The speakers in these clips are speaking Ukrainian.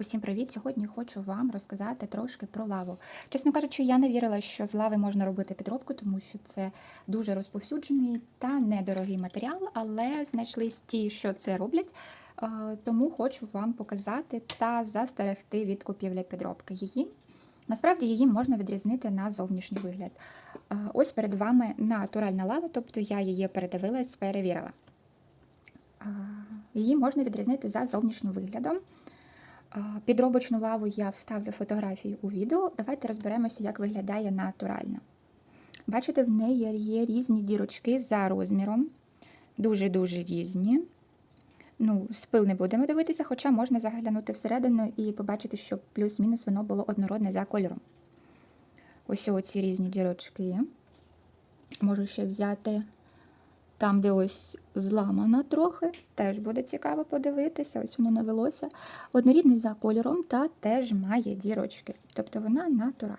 Усім привіт! Сьогодні хочу вам розказати трошки про лаву. Чесно кажучи, я не вірила, що з лави можна робити підробку, тому що це дуже розповсюджений та недорогий матеріал, але знайшлись ті, що це роблять. Тому хочу вам показати та застерегти від купівлі підробки її. Насправді її можна відрізнити на зовнішній вигляд. Ось перед вами натуральна лава, тобто я її передивилась, перевірила. Її можна відрізнити за зовнішнім виглядом. Підробочну лаву я вставлю фотографію у відео. Давайте розберемося, як виглядає натурально. Бачите, в неї є різні дірочки за розміром. Дуже-дуже різні. Ну, спил не будемо дивитися, хоча можна заглянути всередину і побачити, що плюс-мінус воно було однородне за кольором. Ось оці різні дірочки. Можу ще взяти там, де ось зламано трохи, теж буде цікаво подивитися. Ось воно навелося. Однорідний за кольором та теж має дірочки, тобто вона натуральна.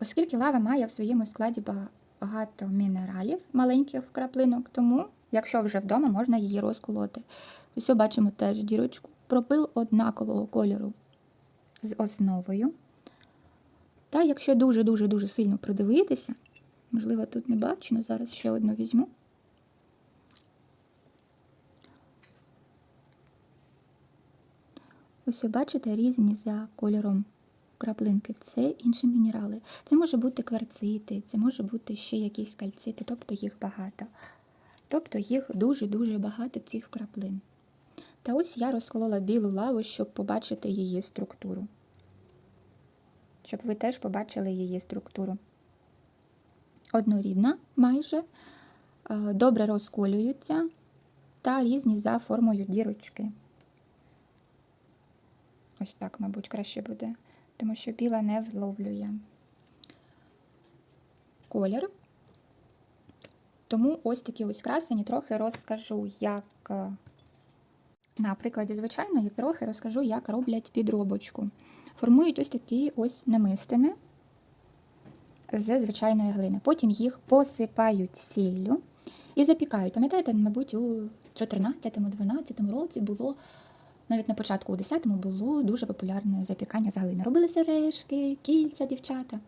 Оскільки лава має в своєму складі багато мінералів, маленьких краплинок, тому, якщо вже вдома, можна її розколоти. Ось бачимо теж дірочку. Пропил однакового кольору з основою. Та якщо дуже-дуже дуже сильно придивитися, можливо, тут не бачно, зараз ще одну візьму. Ось ви бачите різні за кольором краплинки. Це інші мінерали. Це може бути кварцити, це може бути ще якісь кальцити, тобто їх багато. Тобто їх дуже-дуже багато цих краплин. Та ось я розколола білу лаву, щоб побачити її структуру. Щоб ви теж побачили її структуру. Однорідна майже, е, добре розколюються та різні за формою дірочки. Ось так, мабуть, краще буде, тому що біла не вловлює колір. Тому ось такі ось красені трохи розкажу, як е, на прикладі звичайної, трохи розкажу, як роблять підробочку. Формують ось такі ось намистини з звичайної глини. Потім їх посипають сіллю і запікають. Пам'ятаєте, мабуть, у 14-12 році було навіть на початку у 10-му було дуже популярне запікання з глини. Робили сережки, кільця, дівчата.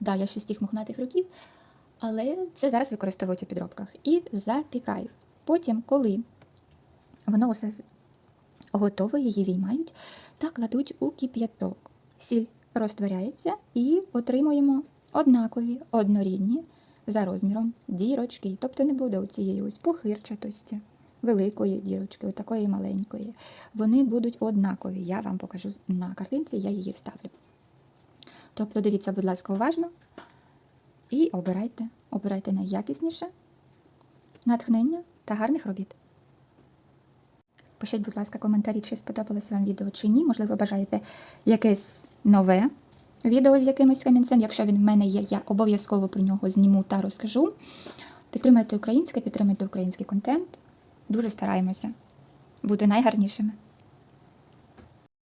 Да, я ще з тих мохнатих років, але це зараз використовують у підробках. І запікають. Потім, коли воно все готове, її віймають та кладуть у кип'яток. Сіль розтворяється і отримуємо однакові, однорідні за розміром дірочки. Тобто не буде у цієї ось похирчатості великої дірочки, отакої маленької. Вони будуть однакові. Я вам покажу на картинці, я її вставлю. Тобто, дивіться, будь ласка, уважно і обирайте, обирайте найякісніше натхнення та гарних робіт. Пишіть, будь ласка, коментарі, чи сподобалося вам відео чи ні. Можливо, бажаєте якесь нове відео з якимось камінцем. Якщо він в мене є, я обов'язково про нього зніму та розкажу. Підтримайте українське, підтримайте український контент. Дуже стараємося бути найгарнішими.